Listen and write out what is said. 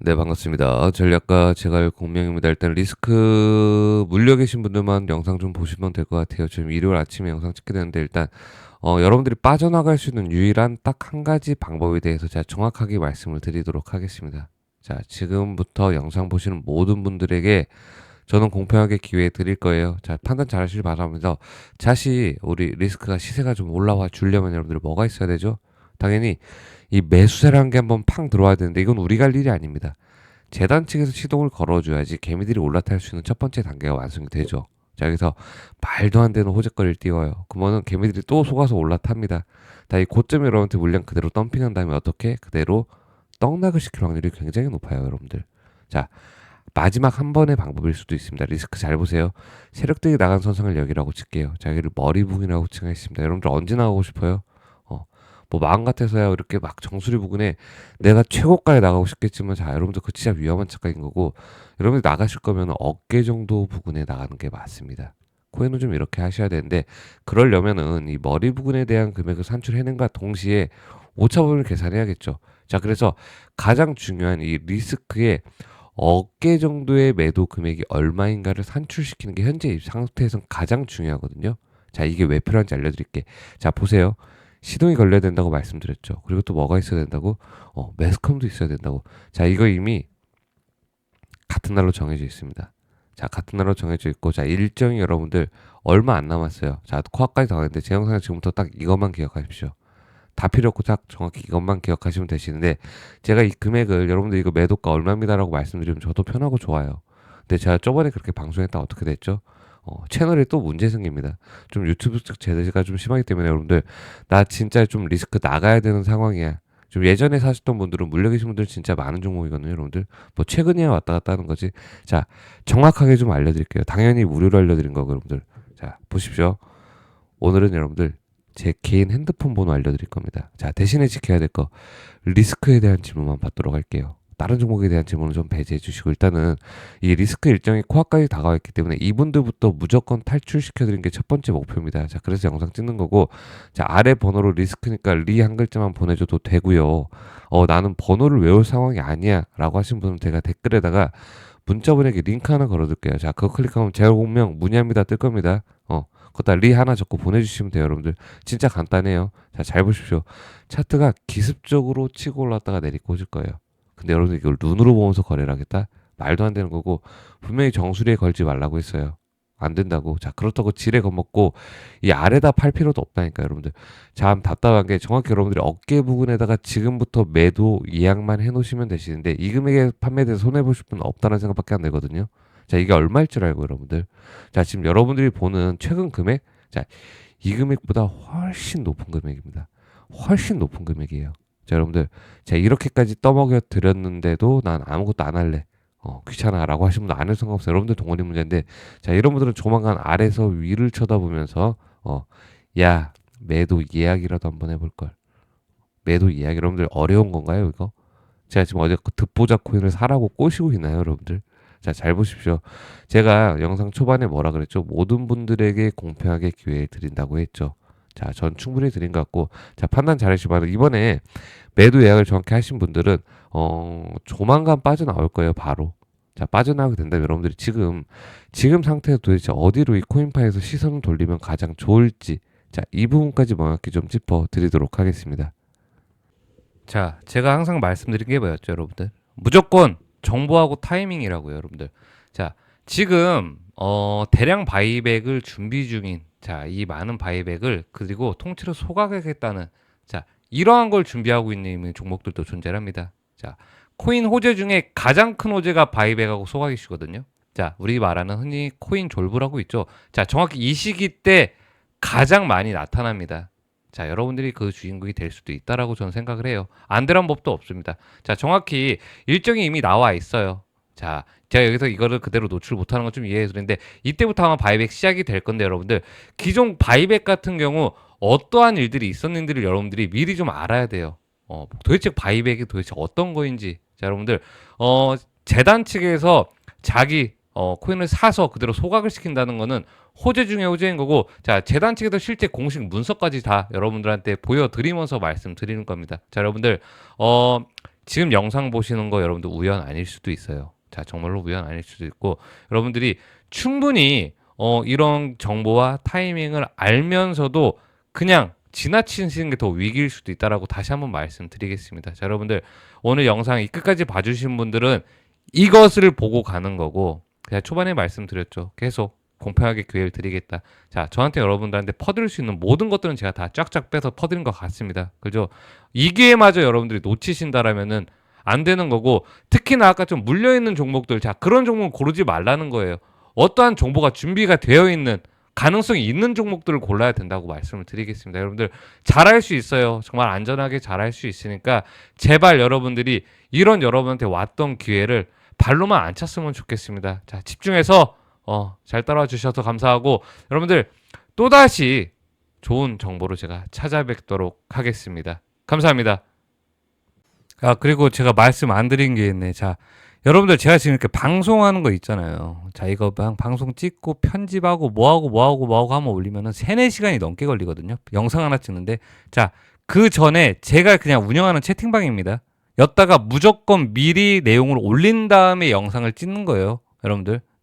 네, 반갑습니다. 전략가 제갈 공명입니다. 일단 리스크 물려 계신 분들만 영상 좀 보시면 될 것 같아요. 지금 일요일 아침에 영상 찍게 되는데 일단 어, 여러분들이 빠져나갈 수 있는 유일한 딱 한 가지 방법에 대해서 제가 정확하게 말씀을 드리도록 하겠습니다. 자, 지금부터 영상 보시는 모든 분들에게 저는 공평하게 기회 드릴 거예요. 자, 판단 잘 하시길 바라면서 다시 우리 리스크가 시세가 좀 올라와 주려면 여러분들 뭐가 있어야 되죠? 당연히 이 매수세라는 게 한번 팡 들어와야 되는데 이건 우리가 할 일이 아닙니다. 재단 측에서 시동을 걸어줘야지 개미들이 올라탈 수 있는 첫 번째 단계가 완성이 되죠. 자 여기서 말도 안 되는 호재거리를 띄워요. 그러면 개미들이 또 속아서 올라탑니다. 다 이 고점에 여러분한테 물량 그대로 덤핑한 다음에 어떻게 그대로 떡락을 시킬 확률이 굉장히 높아요, 여러분들. 자 마지막 한 번의 방법일 수도 있습니다. 리스크 잘 보세요. 세력들이 나간 선상을 여기라고 칠게요. 자 여기를 머리부분이라고 칭하겠습니다. 여러분들 언제 나가고 싶어요? 뭐 마음 같아서야 이렇게 막 정수리 부근에 내가 최고가에 나가고 싶겠지만 자 여러분들 그 진짜 위험한 착각인 거고 여러분들 나가실 거면 어깨 정도 부근에 나가는 게 맞습니다. 코인은 좀 이렇게 하셔야 되는데 그러려면은 이 머리 부근에 대한 금액을 산출해낸과 동시에 오차 범위를 계산해야겠죠. 자 그래서 가장 중요한 이 리스크의 어깨 정도의 매도 금액이 얼마인가를 산출시키는 게 현재 이 상태에선 가장 중요하거든요. 자 이게 왜 필요한지 알려드릴게. 자 보세요. 시동이 걸려야 된다고 말씀드렸죠. 그리고 또 뭐가 있어야 된다고? 어, 매스컴도 있어야 된다고. 자, 이거 이미 같은 날로 정해져 있습니다. 자, 같은 날로 정해져 있고, 자, 일정이 여러분들 얼마 안 남았어요. 자, 코앞까지 나왔는데, 제 영상은 지금부터 딱 이것만 기억하십시오. 다 필요 없고 딱 정확히 이것만 기억하시면 되시는데, 제가 이 금액을 여러분들 이거 매도가 얼마입니다라고 말씀드리면 저도 편하고 좋아요. 근데 제가 저번에 그렇게 방송했다 어떻게 됐죠? 어, 채널에 또 문제 생깁니다. 좀 유튜브 쪽 제재가 좀 심하기 때문에 여러분들 나 진짜 좀 리스크 나가야 되는 상황이야. 좀 예전에 사셨던 분들은 물려 계신 분들 진짜 많은 종목이거든요, 여러분들. 뭐 최근이야 왔다 갔다 하는 거지. 자, 정확하게 좀 알려드릴게요. 당연히 무료로 알려드린 거고, 여러분들. 자, 보십시오. 오늘은 여러분들 제 개인 핸드폰 번호 알려드릴 겁니다. 자, 대신에 지켜야 될 거 리스크에 대한 질문만 받도록 할게요. 다른 종목에 대한 질문을 좀 배제해 주시고 일단은 이 리스크 일정이 코앞까지 다가와 있기 때문에 이분들부터 무조건 탈출시켜 드리는 게첫 번째 목표입니다. 자, 그래서 영상 찍는 거고 자, 아래 번호로 리스크니까 리 한 글자만 보내 줘도 되고요. 어, 나는 번호를 외울 상황이 아니야라고 하신 분은 제가 댓글에다가 문자 보내기 링크 하나 걸어둘게요. 자, 그거 클릭하면 제 공명 문의합니다 뜰 겁니다. 어, 거기다 리 하나 적고 보내주시면 돼요, 여러분들. 진짜 간단해요. 자, 잘 보십시오. 차트가 기습적으로 치고 올랐다가 내리고 오질 거예요. 근데 여러분들 이걸 눈으로 보면서 거래를 하겠다? 말도 안 되는 거고 분명히 정수리에 걸지 말라고 했어요. 안 된다고. 자, 그렇다고 지레 겁먹고 이 아래다 팔 필요도 없다니까 여러분들. 참 답답한 게 정확히 여러분들이 어깨 부분에다가 지금부터 매도 예약만 해 놓으시면 되시는데 이 금액에 판매돼서 손해 보실 분은 없다는 생각밖에 안 들거든요. 자, 이게 얼마일 줄 알고 여러분들. 자, 지금 여러분들이 보는 최근 금액. 자, 이 금액보다 훨씬 높은 금액입니다. 훨씬 높은 금액이에요. 자, 여러분들, 제가 이렇게까지 떠먹여 드렸는데도 난 아무것도 안 할래. 어, 귀찮아라고 분들 안 해도 상관없어요. 여러분들 동원이 문제인데, 자, 이런 분들은 조만간 아래서 위를 쳐다보면서, 어, 야, 매도 예약이라도 한번 해볼 걸. 매도 예약, 여러분들 어려운 건가요, 이거? 제가 지금 어제 그 듣보자 코인을 사라고 꼬시고 있나요, 여러분들? 자, 잘 보십시오. 제가 영상 초반에 뭐라 그랬죠? 모든 분들에게 공평하게 기회 드린다고 했죠. 자, 전 충분히 드린 것 같고, 자, 판단 잘하시기 바랍니다. 이번에 매도 예약을 정확히 하신 분들은, 어, 조만간 빠져나올 거예요, 바로. 자, 빠져나오게 된다면 여러분들이 지금, 지금 상태에서 도대체 어디로 이 코인파에서 시선을 돌리면 가장 좋을지, 자, 이 부분까지 명확히 좀 짚어 드리도록 하겠습니다. 자, 제가 항상 말씀드린 게 뭐였죠, 여러분들? 무조건 정보하고 타이밍이라고요, 여러분들. 자, 지금, 어, 대량 바이백을 준비 중인 자, 이 많은 바이백을 그리고 통째로 소각하겠다는 자, 이러한 걸 준비하고 있는 종목들도 존재합니다. 자, 코인 호재 중에 가장 큰 호재가 바이백하고 소각이시거든요. 자, 우리 말하는 흔히 코인 졸부라고 있죠. 자, 정확히 이 시기 때 가장 많이 나타납니다. 자, 여러분들이 그 주인공이 될 수도 있다라고 저는 생각을 해요. 안 되란 법도 없습니다. 자, 정확히 일정이 이미 나와 있어요. 자, 제가 여기서 이거를 그대로 노출 못하는 건 좀 이해해 드리는데 이때부터 아마 바이백 시작이 될 건데 여러분들 기존 바이백 같은 경우 어떠한 일들이 있었는지를 여러분들이 미리 좀 알아야 돼요. 어, 도대체 바이백이 도대체 어떤 거인지 자, 여러분들 어, 재단 측에서 자기 어, 코인을 사서 그대로 소각을 시킨다는 거는 호재 중에 호재인 거고 자 재단 측에서 실제 공식 문서까지 다 여러분들한테 보여드리면서 말씀드리는 겁니다. 자 여러분들 어 지금 영상 보시는 거 여러분들 우연 아닐 수도 있어요. 자, 정말로 우연 아닐 수도 있고 여러분들이 충분히 어, 이런 정보와 타이밍을 알면서도 그냥 지나치시는 게 더 위기일 수도 있다라고 다시 한번 말씀드리겠습니다. 자, 여러분들 오늘 영상 이 끝까지 봐주신 분들은 이것을 보고 가는 거고 그냥 초반에 말씀드렸죠. 계속 공평하게 기회를 드리겠다. 자, 저한테 여러분들한테 퍼드릴 수 있는 모든 것들은 제가 다 쫙쫙 빼서 퍼드린 것 같습니다. 그죠? 이 기회마저 여러분들이 놓치신다라면은 안 되는 거고 특히나 아까 좀 물려 있는 종목들 자 그런 종목 고르지 말라는 거예요. 어떠한 정보가 준비가 되어 있는 가능성이 있는 종목들을 골라야 된다고 말씀을 드리겠습니다. 여러분들 잘할 수 있어요. 정말 안전하게 잘할 수 있으니까 제발 여러분들이 이런 여러분한테 왔던 기회를 발로만 안 찼으면 좋겠습니다. 자 집중해서 어, 잘 따라와 주셔서 감사하고 여러분들 또다시 좋은 정보로 제가 찾아뵙도록 하겠습니다. 감사합니다. 아, 그리고 제가 말씀 안 드린 게 있네. 자, 여러분들 제가 지금 이렇게 방송하는 거 있잖아요. 자, 이거 방, 방송 찍고 편집하고 뭐하고 뭐하고 뭐하고 하면 올리면은 3, 4시간이 넘게 걸리거든요. 영상 하나 찍는데. 자, 그 전에 제가 그냥 운영하는 채팅방입니다. 였다가 무조건 미리 내용을 올린 다음에 영상을 찍는 거예요. 여러분들.